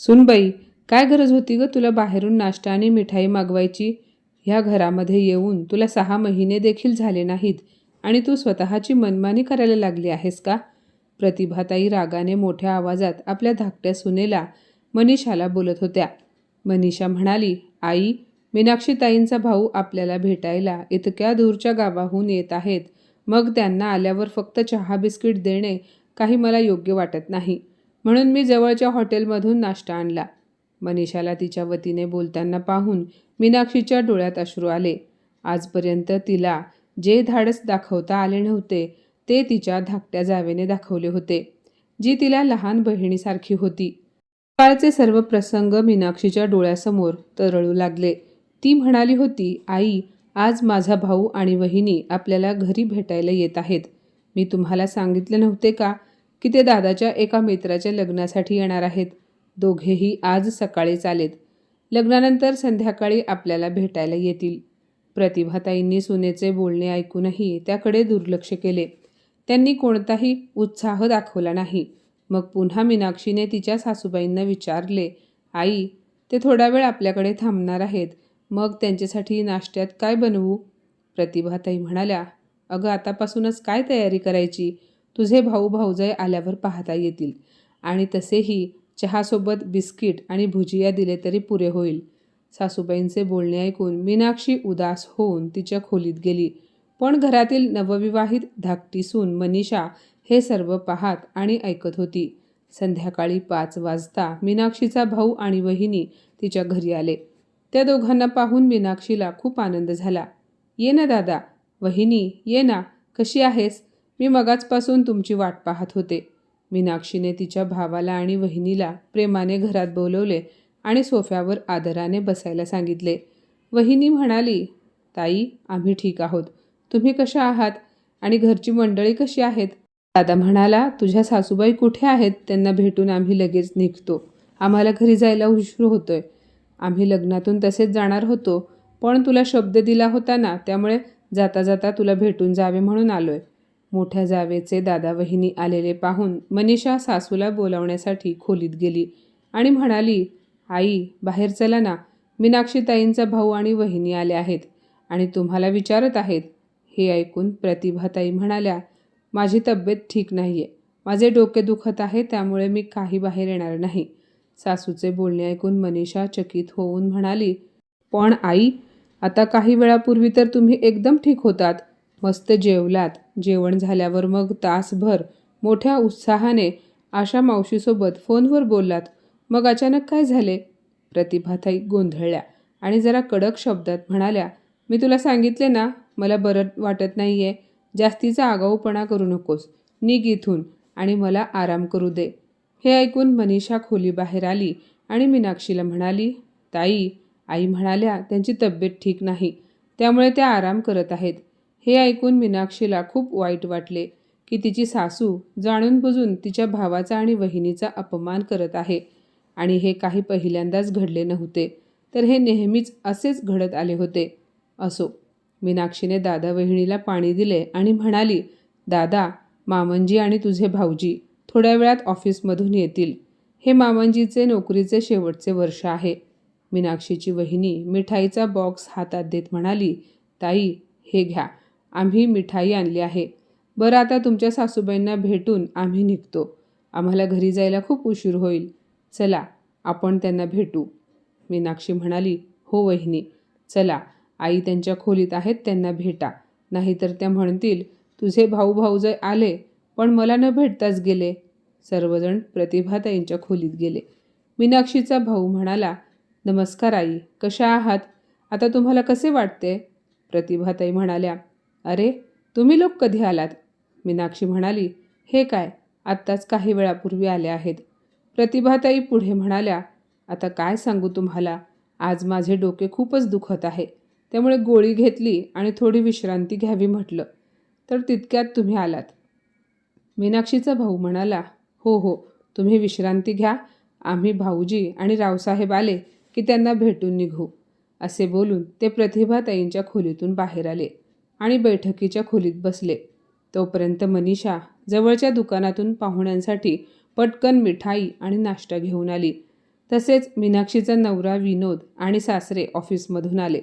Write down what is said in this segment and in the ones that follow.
सुनबाई काय गरज होती ग तुला बाहेरून नाश्ता आणि मिठाई मागवायची? ह्या घरामध्ये येऊन तुला सहा महिने देखील झाले नाहीत आणि तू स्वतःची मनमानी करायला लागली आहेस का? प्रतिभाताई रागाने मोठ्या आवाजात आपल्या धाकट्या सुनेला मनीषाला बोलत होत्या. मनीषा म्हणाली आई मीनाक्षीताईंचा भाऊ आपल्याला भेटायला इतक्या दूरच्या गावाहून येत आहेत. मग त्यांना आल्यावर फक्त चहा बिस्किट देणे काही मला योग्य वाटत नाही. म्हणून मी जवळच्या हॉटेलमधून नाश्ता आणला. मनीषाला तिच्या वतीने बोलताना पाहून मीनाक्षीच्या डोळ्यात अश्रू आले. आजपर्यंत तिला जे धाडस दाखवता आले नव्हते ते तिच्या धाकट्या जावेने दाखवले होते जी तिला लहान बहिणीसारखी होती. काळचे सर्व प्रसंग मीनाक्षीच्या डोळ्यासमोर तरळू लागले. ती म्हणाली होती आई आज माझा भाऊ आणि वहिनी आपल्याला घरी भेटायला येत आहेत. मी तुम्हाला सांगितले नव्हते का की ते दादाच्या एका मित्राच्या लग्नासाठी येणार आहेत. दोघेही आज सकाळीच आलेत लग्नानंतर संध्याकाळी आपल्याला भेटायला येतील. प्रतिभाताईंनी सुनेचे बोलणे ऐकूनही त्याकडे दुर्लक्ष केले. त्यांनी कोणताही उत्साह दाखवला नाही. मग पुन्हा मीनाक्षीने तिच्या सासूबाईंना विचारले आई ते थोडा वेळ आपल्याकडे थांबणार आहेत. मग त्यांच्यासाठी नाश्त्यात काय बनवू? प्रतिभाताई म्हणाल्या अगं आतापासूनच काय तयारी करायची? तुझे भाऊ भाऊजय आल्यावर पाहता येतील. आणि तसेही चहासोबत बिस्किट आणि भुजिया दिले तरी पुरे होईल. सासूबाईंचे बोलणे ऐकून मीनाक्षी उदास होऊन तिच्या खोलीत गेली. पण घरातील नवविवाहित धाकटी सून मनीषा हे सर्व पाहत आणि ऐकत होती. संध्याकाळी पाच वाजता मीनाक्षीचा भाऊ आणि वहिनी तिच्या घरी आले. त्या दोघांना पाहून मीनाक्षीला खूप आनंद झाला. ये ना दादा वहिनी ये ना कशी आहेस? मी मगाचपासून तुमची वाट पाहत होते. मीनाक्षीने तिच्या भावाला आणि वहिनीला प्रेमाने घरात बोलवले आणि सोफ्यावर आदराने बसायला सांगितले. वहिनी म्हणाली ताई आम्ही ठीक आहोत. तुम्ही कशा आहात? आणि घरची मंडळी कशी आहेत? दादा म्हणाला तुझ्या सासूबाई कुठे आहेत? त्यांना भेटून आम्ही लगेच निघतो. आम्हाला घरी जायला उशीर होतोय. आम्ही लग्नातून तसेच जाणार होतो पण तुला शब्द दिला होता ना त्यामुळे जाता जाता तुला भेटून जावे म्हणून आलोय. मोठ्या जावेचे दादा वहिनी आलेले पाहून मनीषा सासूला बोलावण्यासाठी खोलीत गेली आणि म्हणाली आई बाहेर चला ना. मीनाक्षीताईंचा भाऊ आणि वहिनी आले आहेत आणि तुम्हाला विचारत आहेत. हे ऐकून प्रतिभाताई म्हणाल्या माझी तब्येत ठीक नाही आहे माझे डोके दुखत आहे त्यामुळे मी काही बाहेर येणार नाही. सासूचे बोलणे ऐकून मनीषा चकित होऊन म्हणाली पण आई आता काही वेळापूर्वी तर तुम्ही एकदम ठीक होतात. मस्त जेवलात. जेवण झाल्यावर मग तासभर मोठ्या उत्साहाने आशा मावशीसोबत फोनवर बोललात. मग अचानक काय झाले? प्रतिभाताई गोंधळल्या आणि जरा कडक शब्दात म्हणाल्या मी तुला सांगितले ना मला बरं वाटत नाही आहे जास्तीचा आगाऊपणा करू नकोस. निघ इथून आणि मला आराम करू दे. हे ऐकून मनीषा खोली बाहेर आली आणि मीनाक्षीला म्हणाली ताई आई म्हणाल्या त्यांची तब्येत ठीक नाही. त्यामुळे त्या आराम करत आहेत. हे ऐकून मीनाक्षीला खूप वाईट वाटले की तिची सासू जाणून बुजून तिच्या भावाचा आणि वहिनीचा अपमान करत आहे आणि हे काही पहिल्यांदाच घडले नव्हते तर हे नेहमीच असेच घडत आले होते. असो मीनाक्षीने दादा वहिनीला पाणी दिले आणि म्हणाली दादा मामंजी आणि तुझे भाऊजी थोड्या वेळात ऑफिसमधून येतील. हे मामंजीचे नोकरीचे शेवटचे वर्ष आहे. मीनाक्षीची वहिनी मिठाईचा बॉक्स हातात देत म्हणाली ताई हे घ्या. आम्ही मिठाई आणली आहे. बरं आता तुमच्या सासूबाईंना भेटून आम्ही निघतो. आम्हाला घरी जायला खूप उशीर होईल. चला आपण त्यांना भेटू. मीनाक्षी म्हणाली हो वहिनी चला. आई त्यांच्या खोलीत आहेत त्यांना भेटा. नाहीतर त्या म्हणतील तुझे भाऊ भाऊ जर आले पण मला न भेटताच गेले. सर्वजण प्रतिभाताईंच्या खोलीत गेले. मीनाक्षीचा भाऊ म्हणाला नमस्कार आई कशा आहात? आता तुम्हाला कसे वाटते? प्रतिभाताई म्हणाल्या अरे तुम्ही लोक कधी आलात? मीनाक्षी म्हणाली हे काय आत्ताच काही वेळापूर्वी आले आहेत. प्रतिभाताई पुढे म्हणाल्या आता काय सांगू तुम्हाला आज माझे डोके खूपच दुखत आहे. त्यामुळे गोळी घेतली आणि थोडी विश्रांती घ्यावी म्हटलं. तर तितक्यात तुम्ही आलात. मीनाक्षीचा भाऊ म्हणाला हो हो तुम्ही विश्रांती घ्या. आम्ही भाऊजी आणि रावसाहेब आले की त्यांना भेटून निघू. असे बोलून ते प्रतिभाताईंच्या खोलीतून बाहेर आले. आणि बैठकीच्या खोलीत बसले. तोपर्यंत मनीषा जवळच्या दुकानातून पाहुण्यांसाठी पटकन मिठाई आणि नाश्ता घेऊन आली. तसेच मीनाक्षीचा नवरा विनोद आणि सासरे ऑफिसमधून आले.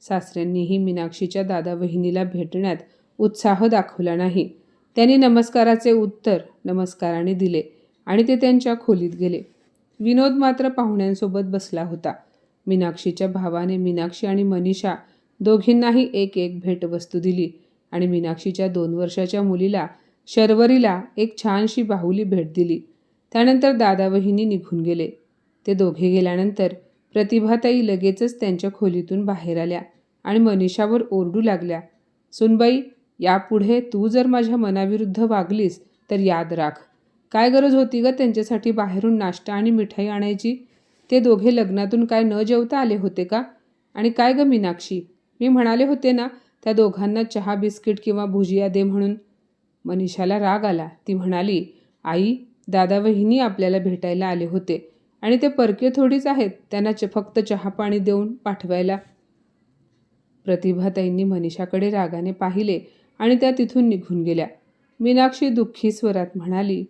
सासऱ्यांनीही मीनाक्षीच्या दादा वहिनीला भेटण्यात उत्साह दाखवला नाही. त्यांनी नमस्काराचे उत्तर नमस्काराने दिले आणि ते त्यांच्या खोलीत गेले. विनोद मात्र पाहुण्यांसोबत बसला होता. मीनाक्षीच्या भावाने मीनाक्षी आणि मनीषा दोघींनाही एक एक भेटवस्तू दिली आणि मीनाक्षीच्या दोन वर्षाच्या मुलीला शर्वरीला एक छानशी बाहुली भेट दिली. त्यानंतर दादा वहिनी निघून गेले. ते दोघे गेल्यानंतर प्रतिभाताई लगेचच त्यांच्या खोलीतून बाहेर आल्या आणि मनीषावर ओरडू लागल्या. सुनबाई यापुढे तू जर माझ्या मनाविरुद्ध वागलीस तर याद राख. काय गरज होती ग त्यांच्यासाठी बाहेरून नाश्ता आणि मिठाई आणायची? ते दोघे लग्नातून काय न जेवता आले होते का? आणि काय ग मीनाक्षी? मी म्हणाले होते ना त्या दोघांना चहा बिस्किट किंवा भुजिया दे म्हणून. मनीषाला राग आला. ती म्हणाली आई दादा वहिनी आपल्याला भेटायला आले होते आणि ते परके थोडीच आहेत. त्यांना च फक्त चहा पाणी देऊन पाठवायला. प्रतिभाताईंनी मनीषाकडे रागाने पाहिले आणि त्या तिथून निघून गेल्या. मीनाक्षी दुःखी स्वरात म्हणाली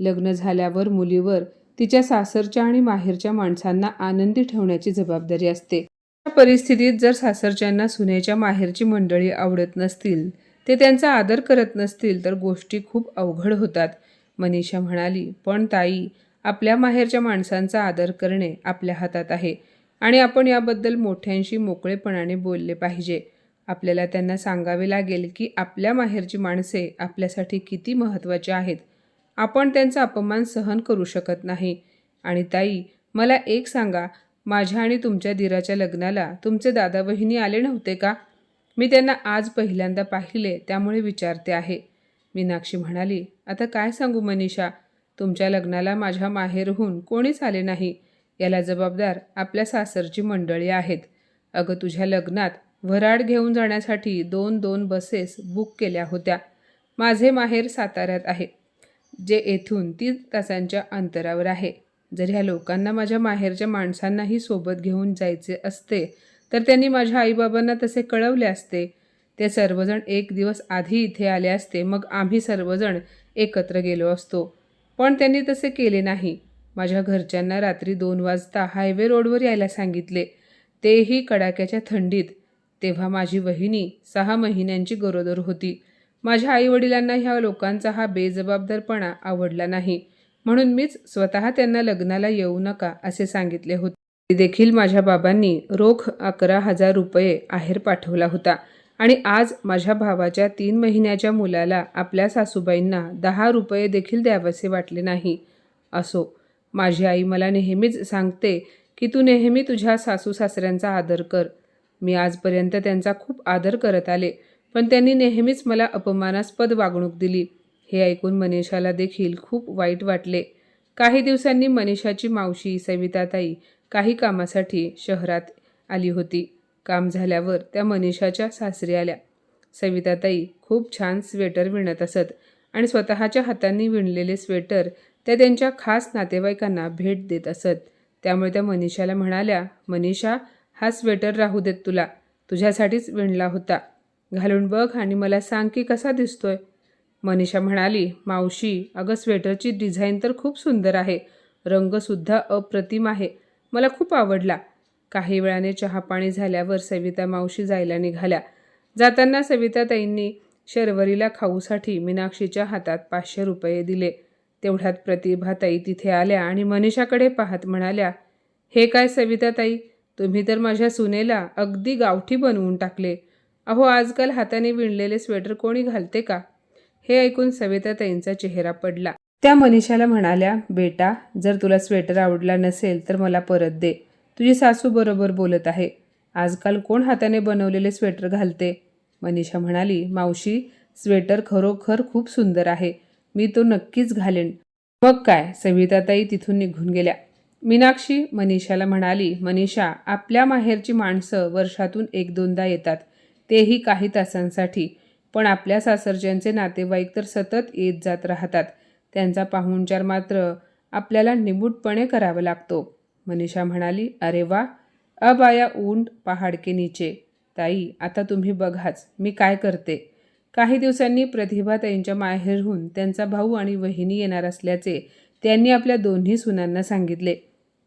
लग्न झाल्यावर मुलीवर तिच्या सासरच्या आणि माहेरच्या माणसांना आनंदी ठेवण्याची जबाबदारी असते. परिस्थितीत जर सासरच्यांना सुनेच्या माहेरची मंडळी आवडत नसतील ते त्यांचा आदर करत नसतील तर गोष्टी खूप अवघड होतात मनीषा म्हणाली. पण ताई आपल्या माहेरच्या माणसांचा आदर करणे आपल्या हातात आहे आणि आपण याबद्दल मोठ्यांशी मोकळेपणाने बोलले पाहिजे. आपल्याला त्यांना सांगावे लागेल की आपल्या माहेरची माणसे आपल्यासाठी किती महत्त्वाची आहेत. आपण त्यांचा अपमान सहन करू शकत नाही. आणि ताई मला एक सांगा माझ्या आणि तुमच्या दिराच्या लग्नाला तुमचे दादा वहिनी आले नव्हते का? मी त्यांना आज पहिल्यांदा पाहिले त्यामुळे विचारते आहे. मीनाक्षी म्हणाली आता काय सांगू मनीषा? तुमच्या लग्नाला माझ्या माहेरहून कोणीच आले नाही. याला जबाबदार आपल्या सासरची मंडळी आहेत. अगं तुझ्या लग्नात वराड घेऊन जाण्यासाठी दोन दोन बसेस बुक केल्या होत्या. माझे माहेर साताऱ्यात आहे जे येथून तीन तासांच्या अंतरावर आहे. जर ह्या लोकांना माझ्या माहेरच्या माणसांनाही सोबत घेऊन जायचे असते तर त्यांनी माझ्या आईबाबांना तसे कळवले असते. ते सर्वजण एक दिवस आधी इथे आले असते मग आम्ही सर्वजण एकत्र गेलो असतो. पण त्यांनी तसे केले नाही. माझ्या घरच्यांना रात्री दोन वाजता हायवे रोडवर यायला सांगितले. तेही कडाक्याच्या थंडीत. तेव्हा माझी वहिनी सहा महिन्यांची गरोदर होती. माझ्या आईवडिलांना ह्या लोकांचा हा बेजबाबदारपणा आवडला नाही. म्हणून मीच स्वतः त्यांना लग्नाला येऊ नका असे सांगितले होते. देखील माझ्या बाबांनी रोख अकरा हजार रुपये आहेर पाठवला होता. आणि आज माझ्या भावाच्या तीन महिन्याच्या मुलाला आपल्या सासूबाईंना दहा रुपये देखील द्यावेसे वाटले नाही. असो माझी आई मला नेहमीच सांगते की तू नेहमी तुझ्या सासू सासऱ्यांचा आदर कर. मी आजपर्यंत त्यांचा खूप आदर करत आले पण त्यांनी नेहमीच मला अपमानास्पद वागणूक दिली. हे ऐकून मनीषाला देखील खूप वाईट वाटले. काही दिवसांनी मनीषाची मावशी सविताताई काही कामासाठी शहरात आली होती. काम झाल्यावर त्या मनीषाच्या सासरी आल्या. सविताताई खूप छान स्वेटर विणत असत आणि स्वतःच्या हातांनी विणलेले स्वेटर त्या त्यांच्या खास नातेवाईकांना भेट देत असत. त्यामुळे त्या मनीषाला म्हणाल्या मनीषा हा स्वेटर राहू देत तुला. तुझ्यासाठीच विणला होता. घालून बघ आणि मला सांग की कसा दिसतोय. मनीषा म्हणाली मावशी अगं स्वेटरची डिझाईन तर खूप सुंदर आहे. रंगसुद्धा अप्रतिम आहे. मला खूप आवडला. काही वेळाने चहापाणी झाल्यावर सविता मावशी जायला निघाल्या. जाताना सविताताईंनी शर्वरीला खाऊसाठी मीनाक्षीच्या हातात पाचशे रुपये दिले. तेवढ्यात प्रतिभाताई तिथे आल्या आणि मनीषाकडे पाहत म्हणाल्या हे काय सविताताई तुम्ही तर माझ्या सुनेला अगदी गावठी बनवून टाकले. अहो आजकाल हाताने विणलेले स्वेटर कोणी घालते का? हे ऐकून सविताताईंचा चेहरा पडला. त्या मनीषाला म्हणाल्या बेटा जर तुला स्वेटर आवडला नसेल तर मला परत दे. तुझी सासू बरोबर बोलत आहे. आजकाल कोण हाताने बनवलेले स्वेटर घालते? मनीषा म्हणाली मावशी स्वेटर खरोखर खूप सुंदर आहे. मी तो नक्कीच घालेन. मग काय? सविताताई तिथून निघून गेल्या. मीनाक्षी मनीषाला म्हणाली मनीषा आपल्या माहेरची माणसं वर्षातून एक दोनदा येतात. तेही काही तासांसाठी. पण आपल्या सासरच्यांचे नातेवाईक तर सतत येत जात राहतात. त्यांचा पाहुणचार मात्र आपल्याला निमूटपणे करावा लागतो. मनीषा म्हणाली अरे वा अब आया ऊंट पहाड के नीचे. ताई आता तुम्ही बघाच मी काय करते? काही दिवसांनी प्रतिभा ताईंच्या माहेरहून त्यांचा भाऊ आणि वहिनी येणार असल्याचे त्यांनी आपल्या दोन्ही सुनांना सांगितले.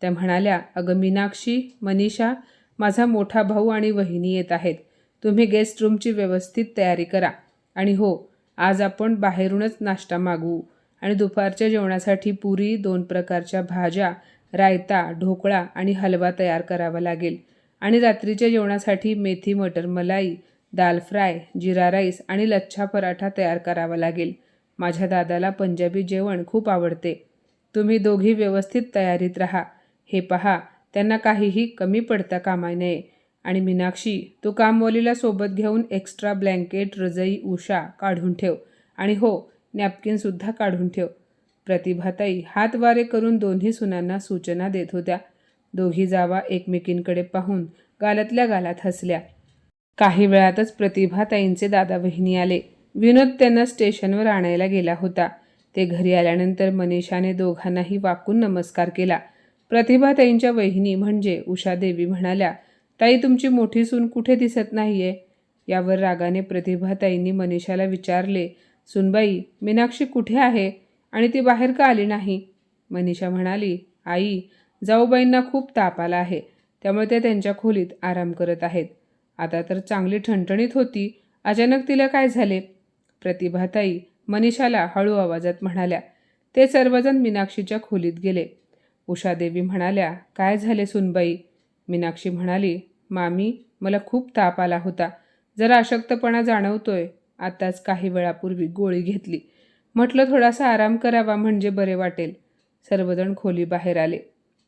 त्या म्हणाल्या अगं मीनाक्षी मनीषा माझा मोठा भाऊ आणि वहिनी येत आहेत. तुम्ही गेस्ट रूमची व्यवस्थित तयारी करा. आणि हो आज आपण बाहेरूनच नाश्ता मागवू. आणि दुपारच्या जेवणासाठी पुरी दोन प्रकारच्या भाज्या रायता ढोकळा आणि हलवा तयार करावा लागेल. आणि रात्रीच्या जेवणासाठी मेथी मटर मलाई दाल फ्राय जिरा राईस आणि लच्छा पराठा तयार करावा लागेल. माझ्या दादाला पंजाबी जेवण खूप आवडते. तुम्ही दोघी व्यवस्थित तयारीत राहा. हे पहा त्यांना काहीही कमी पडता कामा नये. आणि मीनाक्षी तू कामवालीला सोबत घेऊन एक्स्ट्रा ब्लँकेट रजई उषा काढून ठेव. आणि हो नॅपकिनसुद्धा काढून ठेव. प्रतिभाताई हातवारे करून दोन्ही सुनांना सूचना देत होत्या. दोघी जावा एकमेकींकडे पाहून गालातल्या गालात हसल्या. काही वेळातच प्रतिभाताईंचे दादा बहिणी आले. विनोद त्यांना स्टेशनवर आणायला गेला होता. ते घरी आल्यानंतर मनीषाने दोघांनाही वाकून नमस्कार केला. प्रतिभाताईंच्या वहिनी म्हणजे उषादेवी म्हणाल्या ताई तुमची मोठी सून कुठे दिसत नाहीये? यावर रागाने प्रतिभाताईंनी मनीषाला विचारले सुनबाई मीनाक्षी कुठे आहे? आणि ती बाहेर का आली नाही? मनीषा म्हणाली आई जाऊबाईंना खूप ताप आला आहे त्यामुळे ते त्यांच्या खोलीत आराम करत आहेत. आता तर चांगली ठणठणीत होती अचानक तिला काय झाले? प्रतिभाताई मनीषाला हळू आवाजात म्हणाल्या ते सर्वजण मीनाक्षीच्या खोलीत गेले. उषादेवी म्हणाल्या काय झाले सुनबाई? मीनाक्षी म्हणाली मामी मला खूप ताप आला होता. जरा अशक्तपणा जाणवतोय. आताच काही वेळापूर्वी गोळी घेतली. म्हटलं थोडासा आराम करावा म्हणजे बरे वाटेल. सर्वजण खोली बाहेर आले.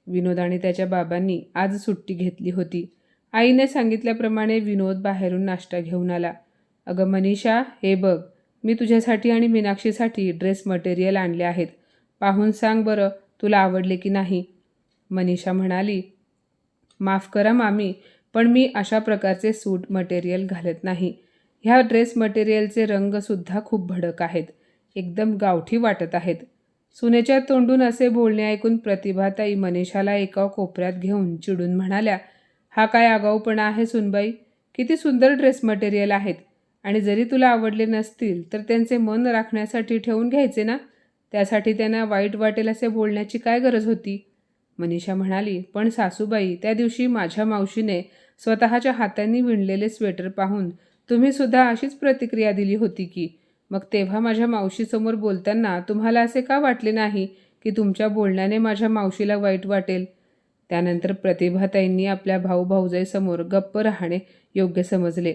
विनोद आणि त्याच्या बाबांनी आज सुट्टी घेतली होती. आईने सांगितल्याप्रमाणे विनोद बाहेरून नाश्ता घेऊन आला. अगं मनीषा हे बघ मी तुझ्यासाठी आणि मीनाक्षीसाठी ड्रेस मटेरियल आणले आहेत. पाहून सांग बरं तुला आवडले की नाही. मनीषा म्हणाली माफ करा मामी पण मी अशा प्रकारचे सूट मटेरियल घालत नाही. ह्या ड्रेस मटेरियलचे रंगसुद्धा खूप भडक आहेत. एकदम गावठी वाटत आहेत. सुनेच्या तोंडून असे बोलणे ऐकून प्रतिभाताई मनीषाला एका कोपऱ्यात घेऊन चिडून म्हणाल्या हा काय आगाऊपणा आहे सुनबाई? किती सुंदर ड्रेस मटेरियल आहेत. आणि जरी तुला आवडले नसतील तर त्यांचे मन राखण्यासाठी ठेवून घ्यायचे ना? त्यासाठी त्यांना वाईट वाटेल असे बोलण्याची काय गरज होती? मनीषा म्हणाली पण सासूबाई त्या दिवशी माझ्या मावशीने स्वतःच्या हातांनी विणलेले स्वेटर पाहून तुम्ही सुद्धा अशीच प्रतिक्रिया दिली होती की? मग तेव्हा माझ्या मावशीसमोर बोलताना तुम्हाला असे का वाटले नाही की तुमच्या बोलण्याने माझ्या मावशीला वाईट वाटेल त्यानंतर प्रतिभाताईंनी आपल्या भाऊ भाऊजाईसमोर गप्प राहणे योग्य समजले.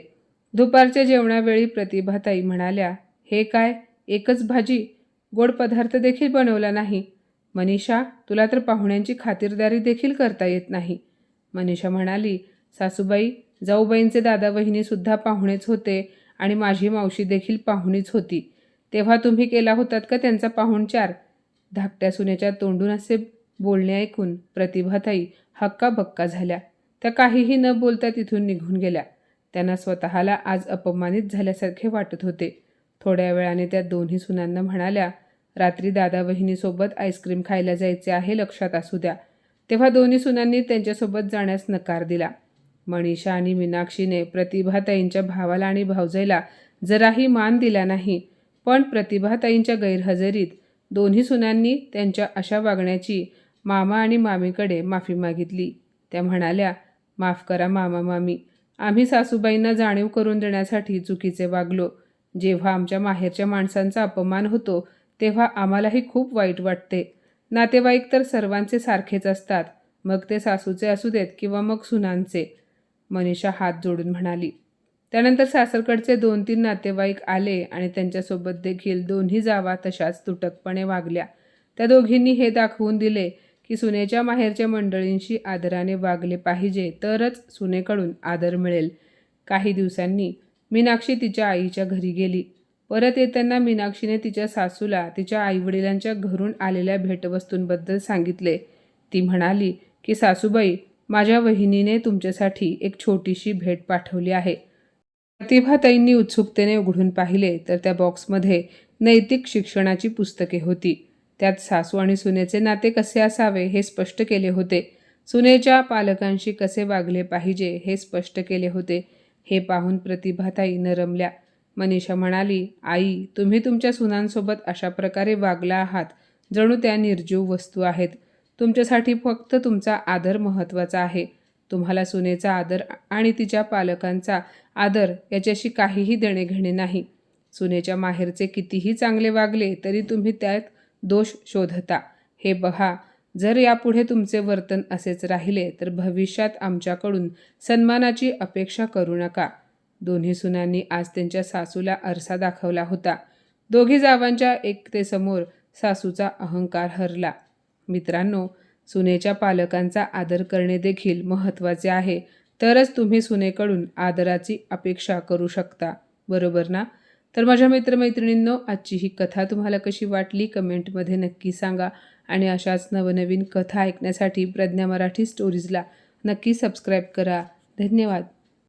दुपारच्या जेवणावेळी प्रतिभाताई म्हणाल्या हे काय? एकच भाजी? गोड पदार्थ देखील बनवला नाही? मनीषा तुला तर पाहुण्यांची खातिरदारी देखील करता येत नाही. मनीषा म्हणाली सासूबाई जाऊबाईंचे दादा वहिनीसुद्धा पाहुणेच होते आणि माझी मावशी देखील पाहुणीच होती. तेव्हा तुम्ही केला होतात का त्यांचा पाहुणचार? धाकट्या सुनेच्या तोंडून असे बोलणे ऐकून प्रतिभाताई हक्काबक्का झाल्या. त्या काहीही न बोलता तिथून निघून गेल्या. त्यांना स्वतःला आज अपमानित झाल्यासारखे वाटत होते. थोड्या वेळाने त्या दोन्ही सुनांना म्हणाल्या रात्री दादा वहिनीसोबत आईस्क्रीम खायला जायचे आहे लक्षात असू द्या. तेव्हा दोन्ही सुनांनी त्यांच्यासोबत जाण्यास नकार दिला. मनीषा आणि मीनाक्षीने प्रतिभाताईंच्या भावाला आणि भावजाईला जराही मान दिला नाही. पण प्रतिभाताईंच्या गैरहजेरीत दोन्ही सुनांनी त्यांच्या अशा वागण्याची मामा आणि मामीकडे माफी मागितली. त्या म्हणाल्या माफ करा मामा मामी. आम्ही सासूबाईंना जाणीव करून देण्यासाठी चुकीचे वागलो. जेव्हा आमच्या माहेरच्या माणसांचा अपमान होतो तेव्हा आम्हालाही खूप वाईट वाटते. नातेवाईक तर सर्वांचे सारखेच असतात. मग ते सासूचे असू देत किंवा मग सुनांचे. मनीषा हात जोडून म्हणाली. त्यानंतर सासरकडचे दोन तीन नातेवाईक आले आणि त्यांच्यासोबत देखील दोन्ही जावा तशाच तुटकपणे वागल्या. त्या दोघींनी हे दाखवून दिले की सुनेच्या माहेरच्या मंडळींशी आदराने वागले पाहिजे तरच सुनेकडून आदर मिळेल. काही दिवसांनी मीनाक्षी तिच्या आईच्या घरी गेली. परत येताना मीनाक्षीने तिच्या सासूला तिच्या आईवडिलांच्या घरून आलेल्या भेटवस्तूंबद्दल सांगितले. ती म्हणाली की सासूबाई माझ्या वहिनीने तुमच्यासाठी एक छोटीशी भेट पाठवली आहे. प्रतिभाताईंनी उत्सुकतेने उघडून पाहिले तर त्या बॉक्समध्ये नैतिक शिक्षणाची पुस्तके होती. त्यात सासू आणि सुनेचे नाते कसे असावे हे स्पष्ट केले होते. सुनेच्या पालकांशी कसे वागले पाहिजे हे स्पष्ट केले होते. हे पाहून प्रतिभाताई नरमल्या. मनीषा म्हणाली आई तुम्ही तुमच्या सुनांसोबत अशा प्रकारे वागला आहात जणू त्या निर्जीव वस्तू आहेत. तुमच्यासाठी फक्त तुमचा आदर महत्त्वाचा आहे. तुम्हाला सुनेचा आदर आणि तिच्या पालकांचा आदर याच्याशी काहीही देणे घेणे नाही. सुनेच्या माहेरचे कितीही चांगले वागले तरी तुम्ही त्यात दोष शोधता. हे बघा जर यापुढे तुमचे वर्तन असेच राहिले तर भविष्यात आमच्याकडून सन्मानाची अपेक्षा करू नका. दोन्ही सुनांनी आज त्यांच्या सासूला आरसा दाखवला होता. दोघी जावांच्या एकतेसमोर सासूचा अहंकार हरला. मित्रांनो सुनेच्या पालकांचा आदर करणे देखील महत्त्वाचे आहे. तरच तुम्ही सुनेकडून आदराची अपेक्षा करू शकता. बरोबर ना? तर माझ्या मित्रमैत्रिणींनो आजची ही कथा तुम्हाला कशी वाटली कमेंटमध्ये नक्की सांगा. आणि अशाच नवनवीन कथा ऐकण्यासाठी प्रज्ञा मराठी स्टोरीजला नक्की सबस्क्राईब करा. धन्यवाद.